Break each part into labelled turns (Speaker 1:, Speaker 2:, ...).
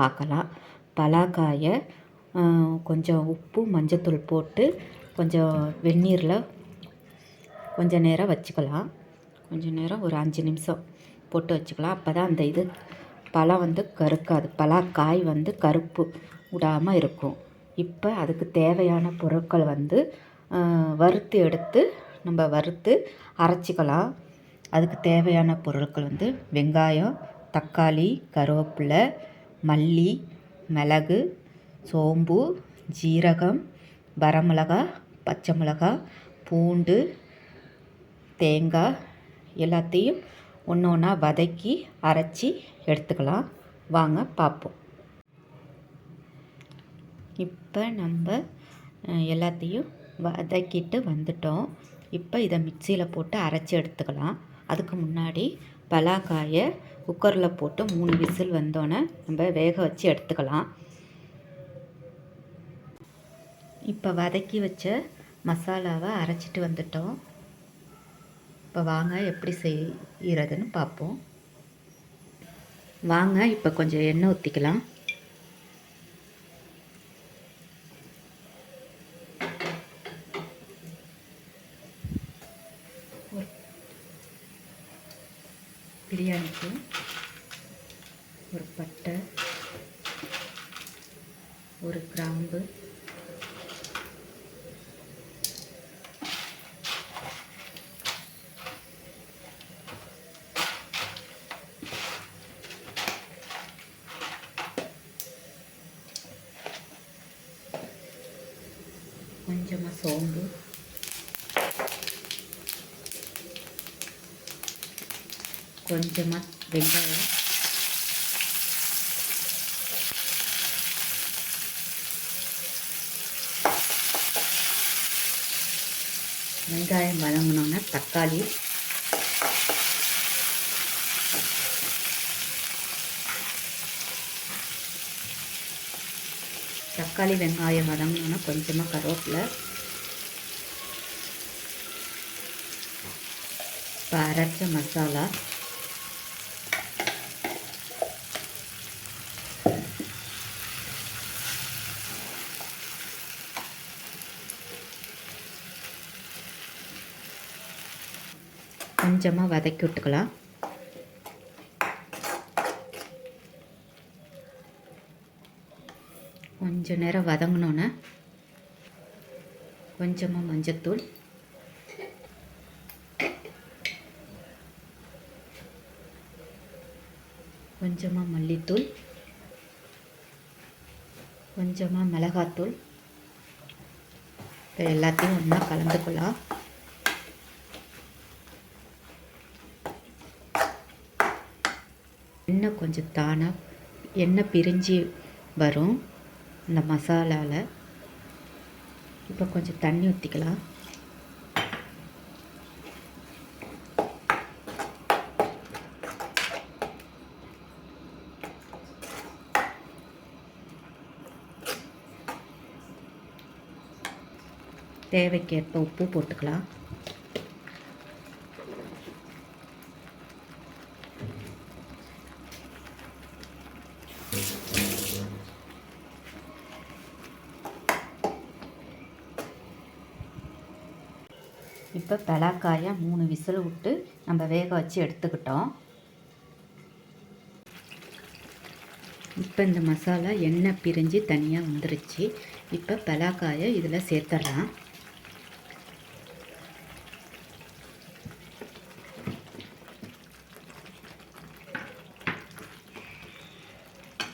Speaker 1: பார்க்கலாம். பலாக்காயை கொஞ்சம் உப்பு மஞ்சத்தூள் போட்டு கொஞ்சம் வெந்நீரில் கொஞ்சம் நேரம் வச்சுக்கலாம். கொஞ்சம் நேரம் ஒரு அஞ்சு நிமிஷம் போட்டு வச்சுக்கலாம். அப்போ தான் அந்த இது பழம் வந்து கருக்காது. பலாக்காய் வந்து கருப்பு விடாமல் இருக்கும். இப்போ அதுக்கு தேவையான பொருட்கள் வந்து வறுத்து எடுத்து நம்ம வறுத்து அரைச்சிக்கலாம். அதுக்கு தேவையான பொருட்கள் வந்து வெங்காயம் தக்காளி கருவேப்பிலை மல்லி மிளகு சோம்பு ஜீரகம் வரமிளகா பச்சை மிளகா பூண்டு தேங்காய் எல்லாத்தையும் ஒன்று ஒன்றா வதக்கி அரைச்சி எடுத்துக்கலாம். வாங்க பார்ப்போம். இப்போ நம்ம எல்லாத்தையும் வதக்கிட்டு வந்துட்டோம். இப்போ இதை மிக்சியில் போட்டு அரைச்சி எடுத்துக்கலாம். அதுக்கு முன்னாடி பலாக்காயை குக்கரில் போட்டு மூணு விசில் வந்தோடனே நம்ம வேக வச்சு எடுத்துக்கலாம். இப்போ வதக்கி வச்ச மசாலாவை அரைச்சிட்டு வந்துட்டோம். இப்போ வாங்க எப்படி செய்கிறதுன்னு பார்ப்போம் வாங்க இப்போ கொஞ்சம் எண்ணெய் ஊற்றிக்கலாம் பிரியாணிக்கு ஒரு பட்டை ஒரு கிராம்பு கொஞ்சமாக சோம்பு கொஞ்சமாக வெங்காயம். வெங்காயம் வதங்கினோன்னா தக்காளி. தக்காளி வெங்காயம் வதங்கினோன்னா கொஞ்சமாக கருவேப்பிலை. இப்போ அரைச்ச மசாலா. கொஞ்சமாக வதக்கி விட்டுக்கலாம். கொஞ்சம் நேரம் வதங்கினோன்னே கொஞ்சமாக மஞ்சத்தூள். கொஞ்சமாக மல்லித்தூள். கொஞ்சமாக மிளகாத்தூள். இப்போ எல்லாத்தையும் ஒன்றா கலந்துக்கலாம். எண்ணெய் கொஞ்சம் தானாக எண்ணெய் பிரிஞ்சு வரும் இந்த மசாலாவில் இப்போ கொஞ்சம் தண்ணி ஊற்றிக்கலாம் தேவைக்கேற்ப உப்பு போட்டுக்கலாம். இப்போ பலாக்காயை மூணு விசில் விட்டு நம்ம வேக வச்சு எடுத்துக்கிட்டோம். இப்போ இந்த மசாலா எண்ணெய் பிரிஞ்சு தனியாக வந்துருச்சு. இப்போ பலாக்காயை இதில் சேர்த்துடலாம்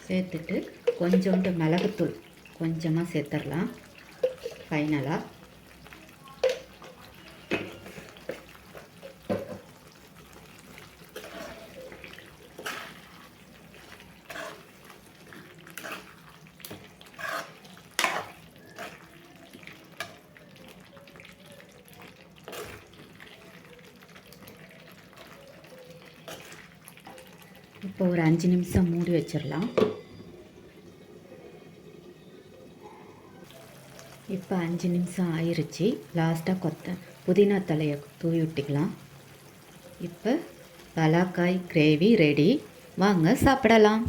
Speaker 1: சேர்த்துட்டு கொஞ்சோண்டு மிளகுத்தூள் கொஞ்சமாக சேர்த்துடலாம் ஃபைனலாக இப்போ ஒரு அஞ்சு நிமிஷம் மூடி வச்சிடலாம். இப்போ அஞ்சு நிமிஷம் ஆயிடுச்சு லாஸ்ட்டாக கொத்த புதினா தலையை தூவி விட்டுக்கலாம். இப்போ பலாக்காய் கிரேவி ரெடி வாங்க சாப்பிடலாம்.